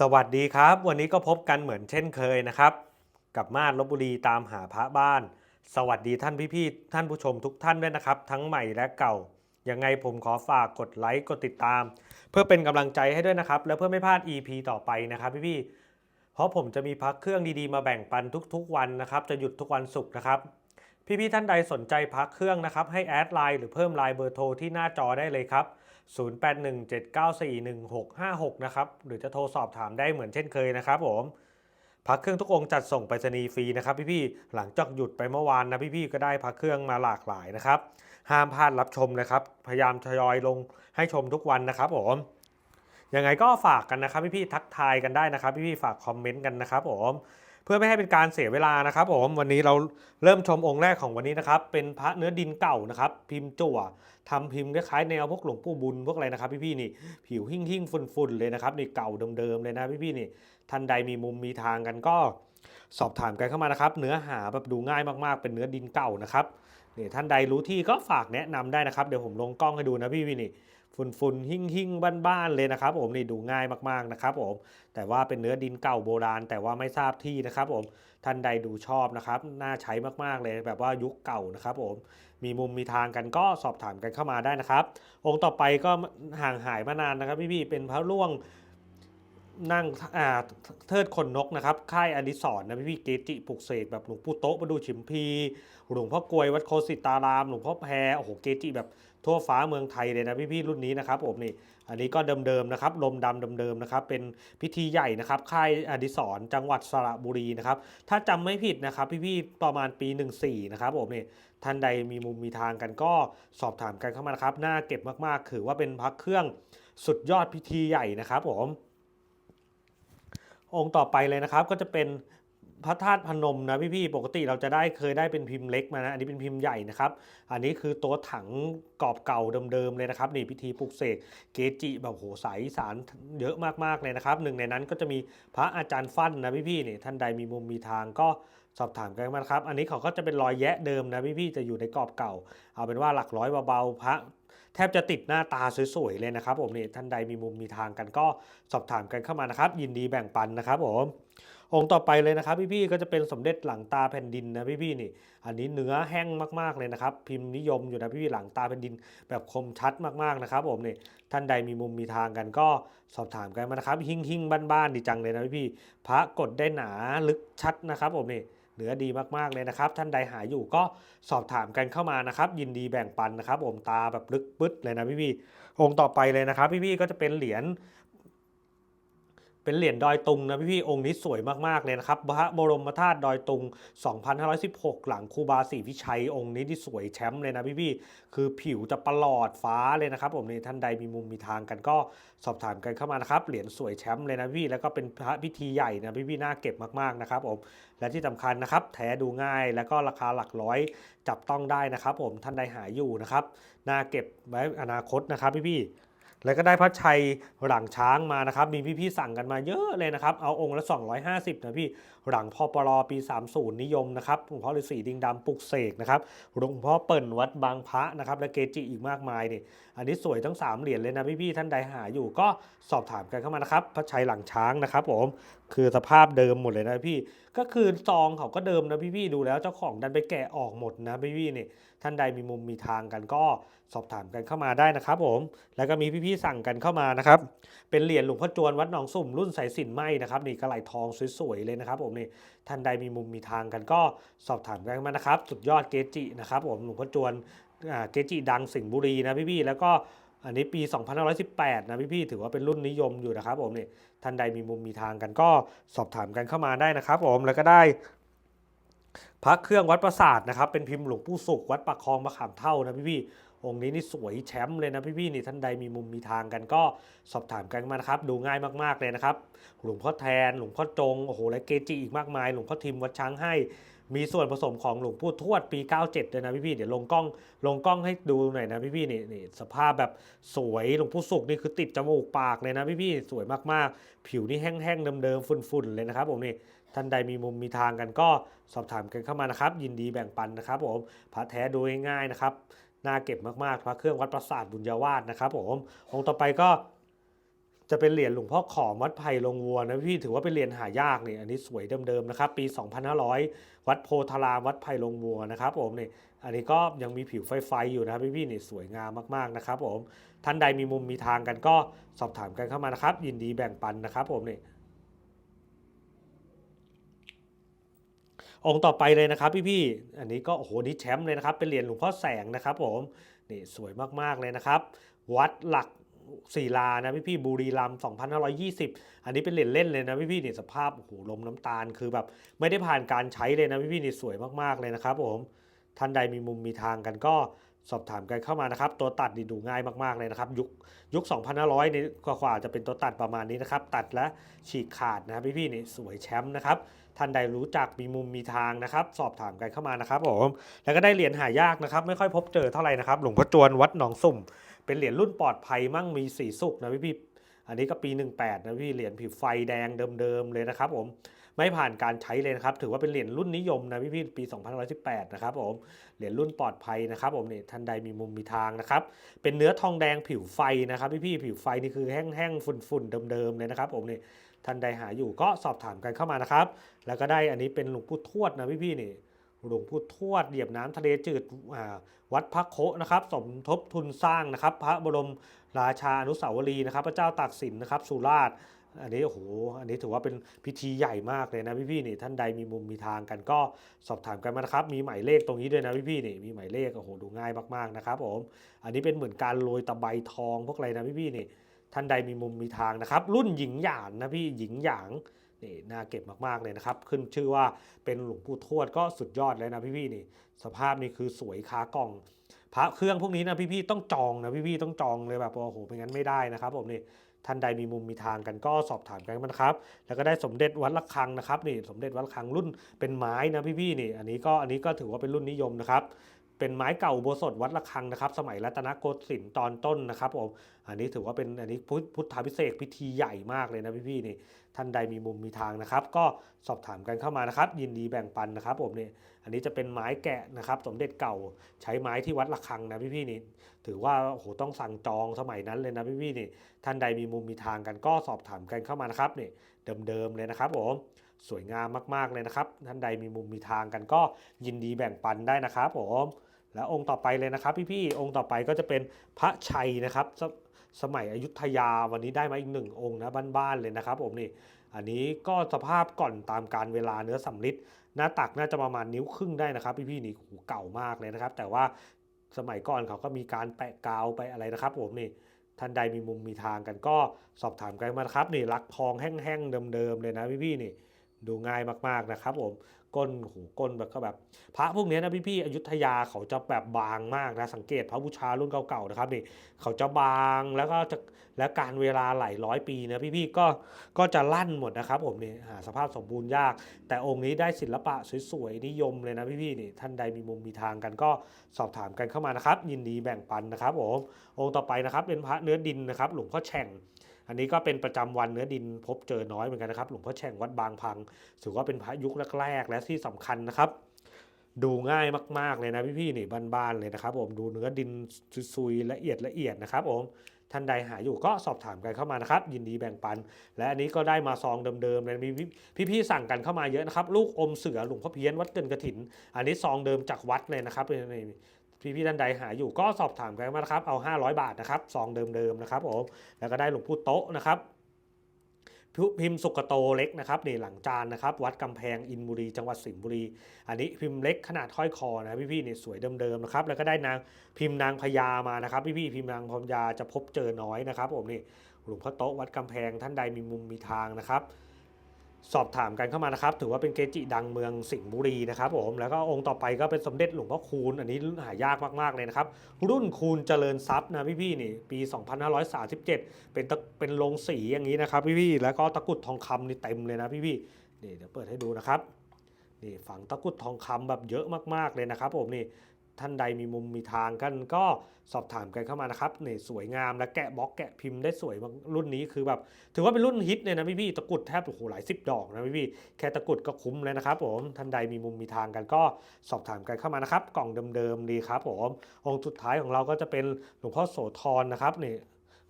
สวัสดีครับ วันนี้ก็พบกันเหมือนเช่นเคยนะครับ กับมาดลบบุรีตามหาพระบ้าน สวัสดีท่านพี่ๆท่านผู้ชมทุกท่านด้วยนะครับ ทั้งใหม่และเก่ายังไงผมขอฝากกดไลค์กดติดตาม เพื่อเป็นกำลังใจให้ด้วยนะครับ และเพื่อไม่พลาด EP ต่อไปนะครับพี่ๆเพราะผมจะมีพักเครื่องดีๆมาแบ่งปันทุกๆ วันนะครับ จะหยุดทุกวันศุกร์นะครับ พี่ๆท่านใดสนใจพักเครื่องนะครับให้แอดไลน์หรือเพิ่มไลน์เบอร์โทรที่หน้าจอได้เลยครับ 0817941656 นะครับ หรือจะโทรสอบถามได้เหมือนเช่นเคยนะครับผมพักเครื่องทุกองค์จัดส่งไปรษณีย์ฟรีนะครับพี่ๆ หลังจากหยุดไปเมื่อวานนะพี่ๆ ก็ได้พักเครื่องมาหลากหลายนะครับ ห้ามพลาดรับชมนะครับ พยายามทยอยลงให้ชมทุกวันนะครับผมยังไงก็ฝากกันนะครับพี่ๆ ทักทายกันได้นะครับพี่ๆ ฝากคอมเมนต์กันนะครับผม เพื่อไม่ให้เป็นการเสียเวลานะครับผมวันนี้เราเริ่มชมองค์แรกของวันนี้นะครับ เป็นพระเนื้อดินเก่านะครับ พิมพ์จั่วทำพิมพ์คล้ายๆแนวพวกหลวงปู่บุญพวกอะไรนะครับ พี่ๆนี่ผิวหิ่งหิ่งๆฝุ่นๆเลยนะครับนี่เก่าเดิมๆเลยนะพี่ๆนี่ท่านใดมีมุมมีทางกันก็ สอบถามกันเข้ามานะครับ เนื้อหาแบบดูง่ายมากๆ เป็นเนื้อดินเก่านะครับ นี่ท่านใดรู้ที่ก็ฝากแนะนำได้นะครับ เดี๋ยวผมลงกล้องให้ดูนะพี่ๆนี่ฝุ่นๆหิ่งหิ่งบ้านๆเลยนะครับ ผมนี่ดูง่ายมากๆนะครับ ผม แต่ว่าเป็นเนื้อดินเก่าโบราณ แต่ว่าไม่ทราบที่นะครับ ผมท่านใดดูชอบนะครับ น่าใช้มากๆเลยแบบว่ายุคเก่านะครับ ผมมีมุมมีทางกันก็สอบถามกันเข้ามาได้นะครับ องค์ต่อไปก็ห่างหายมานานนะครับ พี่ๆเป็นพระร่วง นั่งเทิดคนนกนะครับค่ายอดิศรนะพี่ๆเกจิปลุกเสกแบบหลวงปู่โต๊ะประดูฉิมพีหลวงพ่อกลวยวัดโคสิตาราม หลวงพ่อแพรโอ้โหเกจิแบบทั่วฟ้าเมืองไทยเลยนะพี่ๆรุ่นนี้นะครับผมนี่อันนี้ก็เดิมๆนะครับลมดำเดิมๆนะครับเป็นพิธีใหญ่นะครับค่ายอดิศรจังหวัดสระบุรีนะครับถ้าจำไม่ผิดนะครับพี่ๆประมาณปี 14นะครับผมนี่ท่านใดมีมุมมีทางกันก็สอบถามกันเข้ามานะครับน่าเก็บมากๆถือว่าเป็นพักเครื่องสุดยอดพิธีใหญ่นะครับผม องค์ต่อไปเลยนะครับ ก็จะเป็นพระธาตุพนมนะพี่ๆปกติเราจะได้เคยได้เป็นพิมพ์เล็กมานะอันนี้เป็นพิมพ์ใหญ่นะครับ อันนี้คือตัวถังกรอบเก่าเดิมๆเลยนะครับนี่พิธีปลุกเสกเกจิแบบโหใสสารเยอะมากๆเลยนะครับหนึ่งในนั้นก็จะมีพระอาจารย์ฟั่นนะพี่ๆนี่ท่านใดมีมุมมีทางก็สอบถามกันมาครับ อันนี้เขาก็จะเป็นรอยแยะเดิมนะพี่ๆจะอยู่ในกรอบเก่า เอาเป็นว่าหลักร้อยเบาๆพระ แทบจะติดหน้าตาสวยๆเลยนะครับผมนี่ท่านใดมีมุมมีทางกันก็สอบถามกันเข้ามานะครับ ยินดีแบ่งปันนะครับผมองค์ต่อไปเลยนะครับ พี่ๆก็จะเป็นสมเด็จหลังตาแผ่นดินนะพี่ๆนี่ อันนี้เนื้อแห้งมากๆเลยนะครับ พิมพ์นิยมอยู่นะพี่ๆหลังตาแผ่นดิน แบบคมชัดมากๆนะครับผมนี่ท่านใดมีมุมมีทางกันก็สอบถามกันมานะครับ หิ่งหิ่งๆบ้านๆดีจังเลยนะพี่ๆพระกดได้หนาลึกชัดนะครับผมนี่ เหนือดีมากๆเลยนะครับ ท่านใดหายอยู่ก็สอบถามกันเข้ามานะครับ ยินดีแบ่งปันนะครับอมตาแบบลึกปึ๊ดเลยนะพี่พี่องค์ต่อไปเลยนะครับ พี่พี่ก็จะเป็นเหรียญ เป็นเหรียญดอยตุงนะพี่ๆองค์นี้สวยมากๆเลยนะครับพระบรมธาตุดอยตุง 2516 หลังครูบาศรีวิชัยองค์นี้ที่สวยแชมป์เลยนะพี่ๆคือผิวจะประหลอดฟ้าเลยนะครับผมนี่ท่านใดมีมุมมีทางกันก็สอบถามกันเข้ามานะครับเหรียญสวยแชมป์เลยนะพี่แล้วก็เป็นพระพิธีใหญ่นะพี่ๆน่าเก็บมากๆนะครับผมและที่สำคัญนะครับแท้ดูง่ายแล้วก็ราคาหลักร้อยจับต้องได้นะครับผมท่านใดหาอยู่นะครับน่าเก็บไว้อนาคตนะครับพี่ๆ แล้วก็ได้พระชัยหลังช้างมานะครับ มีพี่ๆสั่งกันมาเยอะเลยนะครับ เอาองค์ละ 250 นะพี่หลังพอปรอปี 30 นิยมนะครับหลวงพ่อฤาษีดิงดำปลุกเสกนะครับหลวงพ่อเปิ่นวัดบางพระนะครับ และเกจิอีกมากมายเนี่ยอันนี้สวยทั้ง 3 เหรียญเลยนะพี่ๆท่านใดหาอยู่ก็สอบถามกันเข้ามานะครับ พระชัยหลังช้างนะครับผมคือสภาพเดิมหมดเลยนะพี่ก็คือซองเขาก็เดิมนะพี่ๆดูแล้วเจ้าของดันไปแกะออกหมดนะพี่ๆนี่ยท่านใดมีมุมมีทางกันก็สอบถามกันเข้ามาได้นะครับผม แล้วก็มีพี่ๆสั่งกันเข้ามานะครับ เป็นเหรียญหลวงพ่อจวนวัดหนองสุ่มรุ่นสายสินไหมนะครับนี่กระไหลทองสวยๆเลยนะครับผมนี่ท่านใดมีมุมมีทางกันก็สอบถามกันมานะครับ สุดยอดเกจินะครับผมหลวงพ่อจวนเกจิดังสิงห์บุรีนะพี่ๆแล้วก็ อันนี้ปี 2518 นะพี่ๆถือว่าเป็นรุ่นนิยมอยู่นะครับผมนี่ท่านใดมีมุมมีทางกันก็สอบถามกันเข้ามาได้นะครับผมแล้วก็ได้พระเครื่องวัดประสาทนะครับเป็นพิมพ์หลวงปู่สุขวัดปากคลองมะขามเท่านะพี่ๆ องค์นี้นี่สวยแชมป์เลยนะพี่ๆนี่ท่านใดมีมุมมีทางกันก็สอบถามกันมานะครับ ดูง่ายมากๆเลยนะครับ หลวงพ่อแทน หลวงพ่อจง โอ้โห และเกจิอีกมากมาย หลวงพ่อทิมวัดช้างให้ มีส่วนผสมของหลวงปู่ทวดปี 97ด้วยนะพี่ๆเดี๋ยวลงกล้อง ลงกล้องให้ดูหน่อยนะพี่ๆนี่นี่สภาพแบบสวยหลวงปู่สุขนี่คือติดจมูกปากเลยนะพี่ๆสวยมากๆ ผิวนี่แห้งๆเดิมๆฝุ่นๆเลยนะครับผมนี่ท่านใดมีมุมมีทางกันก็สอบถามกันเข้ามานะครับ ยินดีแบ่งปันนะครับผมพระแท้ดูง่ายๆนะครับ น่าเก็บมากๆ พระเครื่องวัดประสาทบุญญาวาสนะครับผมองค์ต่อไปก็จะเป็นเหรียญหลวงพ่อขอมวัดไผ่ลงวัวนะพี่ถือว่าเป็นเหรียญหายากนี่อันนี้สวยเดิมๆนะครับปี 2500 วัดโพธารามวัดไผ่ลงวัวนะครับผมนี่อันนี้ก็ยังมีผิวไฟๆอยู่นะพี่ๆนี่สวยงามมากๆนะครับผมท่านใดมีมุมมีทางกันก็สอบถามกันเข้ามานะครับ ยินดีแบ่งปันนะครับผมนี่ องค์ต่อไปเลยนะครับพี่ๆอันนี้ก็โอ้โหนี่แชมป์เลยนะครับ เป็นเหรียญหลวงพ่อแสงนะครับผมนี่สวยมากๆเลยนะครับ วัดหลักศีลานะพี่พี่บุรีรัมย์2520 อันนี้เป็นเหรียญเล่นเลยนะพี่พี่นี่สภาพโอ้โหลมน้ำตาลคือแบบ ไม่ได้ผ่านการใช้เลยนะพี่พี่นี่สวยมากๆเลยนะครับผมท่านใดมีมุมมีทางกันก็ สอบถามกันเข้ามานะครับ ตัวตัดนี่ดูง่ายมากๆเลยนะครับ ยุคยุค 2500นี่กว่าๆจะเป็นตัวตัดประมาณนี้นะครับ ตัดและฉีกขาดนะพี่พี่ๆนี่สวยแชมป์นะครับท่านใดรู้จักมีมุมมีทางนะครับ สอบถามกันเข้ามานะครับผมแล้วก็ได้เหรียญหายากนะครับ ไม่ค่อยพบเจอเท่าไหร่นะครับ หลวงพ่อจวนวัดหนองสุ่ม เป็นเหรียญรุ่นปลอดภัยมั่งมีสีสุกนะพี่พี่ๆอันนี้ก็ปี 18นะพี่เหรียญผิวไฟแดงเดิมๆเลยนะครับผม ไม่ผ่านการใช้เลยนะครับ ถือว่าเป็นเหรียญรุ่นนิยมนะพี่พี่ปี2518 นะครับผม เหรียญรุ่นปลอดภัยนะครับผมนี่ท่านใดมีมุมมีทางนะครับ เป็นเนื้อทองแดงผิวไฟนะครับพี่พี่ผิวไฟนี่คือแห้งๆฝุ่นๆเดิมๆเลยนะครับผมนี่ท่านใดหาอยู่ก็สอบถามกันเข้ามานะครับ แล้วก็ได้อันนี้เป็นหลวงปู่ทวดนะพี่พี่นี่หลวงปู่ทวดเหยียบน้ำทะเลจืดวัดพระโคะนะครับ สมทบทุนสร้างนะครับ พระบรมราชาอนุสาวรีย์นะครับ พระเจ้าตากสินนะครับ สุราษฎร์ อันนี้โอ้โหอันนี้ถือว่าเป็นพิธีใหญ่มากเลยนะพี่ๆนี่ท่านใดมีมุมมีทางกันก็สอบถามกันมานะครับ มีหมายเลขตรงนี้ด้วยนะพี่ๆนี่มีหมายเลขโอ้โหดูง่ายมากๆนะครับผมอันนี้เป็นเหมือนการโรยตะไบทองพวกอะไรนะพี่ๆนี่ท่านใดมีมุมมีทางนะครับ รุ่นหญิงหยานนะพี่หญิงหยางนี่น่าเก็บมากๆเลยนะครับ ขึ้นชื่อว่าเป็นหลวงปู่ทวดก็สุดยอดเลยนะพี่ๆนี่ สภาพนี่คือสวยคากล่อง พระเครื่องพวกนี้นะพี่ๆต้องจองนะพี่ๆต้องจองเลยแบบโอ้โหไม่งั้นไม่ได้นะครับผมนี่ ท่านใดมีมุมมีทางกันก็สอบถามกันนะครับ แล้วก็ได้สมเด็จวัดระฆังนะครับนี่สมเด็จวัดระฆังรุ่นเป็นไม้นะพี่ๆนี่อันนี้ก็อันนี้ก็ถือว่าเป็นรุ่นนิยมนะครับ เป็นไม้เก่าโบสถวัดระฆังนะครับ สมัยรัตนโกสินทร์ตอนต้นนะครับผมอันนี้ถือว่าเป็นอันนี้พุทธพุทธาพิเศษพิธีใหญ่มากเลยนะพี่ๆนี่ท่านใดมีมุมมีทางนะครับ ก็สอบถามกันเข้ามานะครับ ยินดีแบ่งปันนะครับผมนี่อันนี้จะเป็นไม้แกะนะครับ สมเด็จเก่าใช้ไม้ที่วัดระฆังนะพี่ๆนี่ถือว่าโอ้โหต้องสั่งจองสมัยนั้นเลยนะพี่ๆนี่ท่านใดมีมุมมีทางกันก็สอบถามกันเข้ามานะครับนี่เดิมๆเลยนะครับผมสวยงามมากๆเลยนะครับ ท่านใดมีมุมมีทางกันก็ยินดีแบ่งปันได้นะครับผม แล้วองค์ต่อไปเลยนะครับ พี่ๆองค์ต่อไปก็จะเป็นพระชัยนะครับสสมัยอยุธยาวันนี้ได้มาอีกหนึ่งองค์นะบ้านๆเลยนะครับผมนี่อันนี้ก็สภาพก่อนตามการเวลาเนื้อสำลิดหน้าตักน่าจะประมาณนิ้วครึ่งได้นะครับ พี่ๆนี่โหเก่ามากเลยนะครับ แต่ว่าสมัยก่อนเขาก็มีการแปะกาวไปอะไรนะครับผมนี่ท่านใดมีมุมมีทางกันก็สอบถามกันมานะครับนี่ลักทองแห้งๆเดิมๆเลยนะพี่ๆนี่ดูง่ายมากๆนะครับผม ก้นหูก้นแบบก็แบบ พระพวกนี้นะพี่ๆอยุธยาเขาจะแบบบางมากนะสังเกตพระบูชารุ่นเก่าๆนะครับนี่เขาจะบางแล้วก็จะและการเวลาหลายร้อยปีนะพี่ๆก็ก็จะลั่นหมดนะครับ ผมนี่หาสภาพสมบูรณ์ยาก แต่องค์นี้ได้ศิลปะสวยๆนิยมเลยนะพี่ๆนี่ท่านใดมีมุมมีทางกันก็สอบถามกันเข้ามานะครับ ยินดีแบ่งปันนะครับผมองค์ต่อไปนะครับเป็นพระเนื้อดินนะครับ หลวงพ่อแฉ่ง อันนี้ก็เป็นประจำวันเนื้อดินพบเจอน้อยเหมือนกันนะครับ หลวงพ่อแช่งวัดบางพังถือว่าเป็นพระยุคแรกๆและที่สำคัญนะครับ ดูง่ายมากๆเลยนะพี่ๆนี่บ้านๆเลยนะครับผมดูเนื้อดินซุยละเอียดละเอียดนะครับผมท่านใดหาอยู่ก็สอบถามกันเข้ามานะครับ ยินดีแบ่งปัน และอันนี้ก็ได้มาซองเดิมๆเลยมีพี่ๆสั่งกันเข้ามาเยอะนะครับ ลูกอมเสือหลวงพ่อเพี้ยนวัดเกินกระถิน อันนี้ซองเดิมจากวัดเลยนะครับนี่ พี่พี่ๆท่านใดหาอยู่ก็สอบถามกันมานะครับเอา 500 บาทนะครับซองเดิมๆนะครับผมแล้วก็ได้หลวงปู่โต๊ะนะครับพิมพ์สุกโตเล็กนะครับนี่หลังจานนะครับ วัดกำแพงอินบุรี จังหวัดสิงห์บุรี อันนี้พิมพ์เล็กขนาดห้อยคอนะพี่ๆนี่สวยเดิมๆนะครับแล้วก็ได้นางพิมพ์นางพญามานะครับ พี่ๆพิมพ์นางพญาจะพบเจอน้อยนะครับผมนี่หลวงพ่อโต๊ะวัดกำแพงท่านใดมีมุมมีทางนะครับ สอบถามกันเข้ามานะครับ ถือว่าเป็นเกจิดังเมืองสิงห์บุรีนะครับผมแล้วก็องค์ต่อไปก็เป็นสมเด็จหลวงพ่อคูณอันนี้หายากมาก ๆ เลยนะครับ รุ่นคูณเจริญทรัพย์นะพี่ๆนี่ปี 2537 เป็นเป็นโรงสีอย่างนี้นะครับพี่ๆแล้วก็ตะกุดทองคำนี่เต็มเลยนะพี่ๆนี่เดี๋ยวเปิดให้ดูนะครับนี่ฝังตะกุดทองคำแบบเยอะมากๆเลยนะครับผมนี่ ท่านใดมีมุมมีทางกันก็สอบถามกันเข้ามานะครับเนี่สวยงามและแกะบล็อกแกะพิมพ์ได้สวยรุ่นนี้คือแบบ ถือว่าเป็นรุ่นฮิตเลยนะพี่ๆตะกรุดแทบโอ้โหหลายสิบดอกนะพี่ๆแค่ตะกรุดก็คุ้มเลยนะครับผมท่านใดมีมุมมีทางกันก็สอบถามกันเข้ามานะครับ กล่องเดิมๆดีครับผมองค์สุดท้ายของเราก็จะเป็นหลวงพ่อโสธรนะครับเนี่ย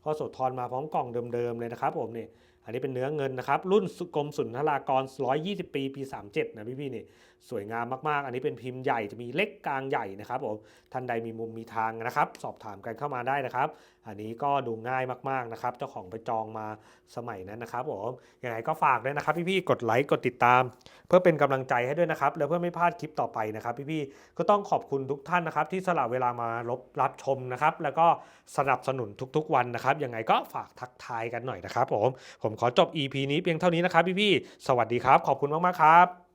พ่อโสธรมาพร้อมกล่องเดิมๆเลยนะครับผมเนี่ยอันนี้เป็นเนื้อเงินนะครับ รุ่นกรมสุนทรากร 120 ปี ปี 37 นะพี่ๆนี่ สวยงามมากๆ อันนี้เป็นพิมพ์ใหญ่จะมีเล็กกลางใหญ่นะครับผมท่านใดมีมุมมีทางนะครับ สอบถามกันเข้ามาได้นะครับ อันนี้ก็ดูง่ายมากๆนะครับ เจ้าของไปจองมาสมัยนั้นนะครับผมยังไงก็ฝากด้วยนะครับ พี่ๆกดไลค์กดติดตาม เพื่อเป็นกำลังใจให้ด้วยนะครับ แล้วเพื่อไม่พลาดคลิปต่อไปนะครับ พี่ๆก็ต้องขอบคุณทุกท่านนะครับ ที่สละเวลามารับรับชมนะครับ แล้วก็สนับสนุนทุก ๆ วันนะครับยังไงก็ฝากทักทายกันหน่อยนะครับผมผมขอจบ EP นี้เพียงเท่านี้นะครับ พี่ๆสวัสดีครับ ขอบคุณมากๆครับ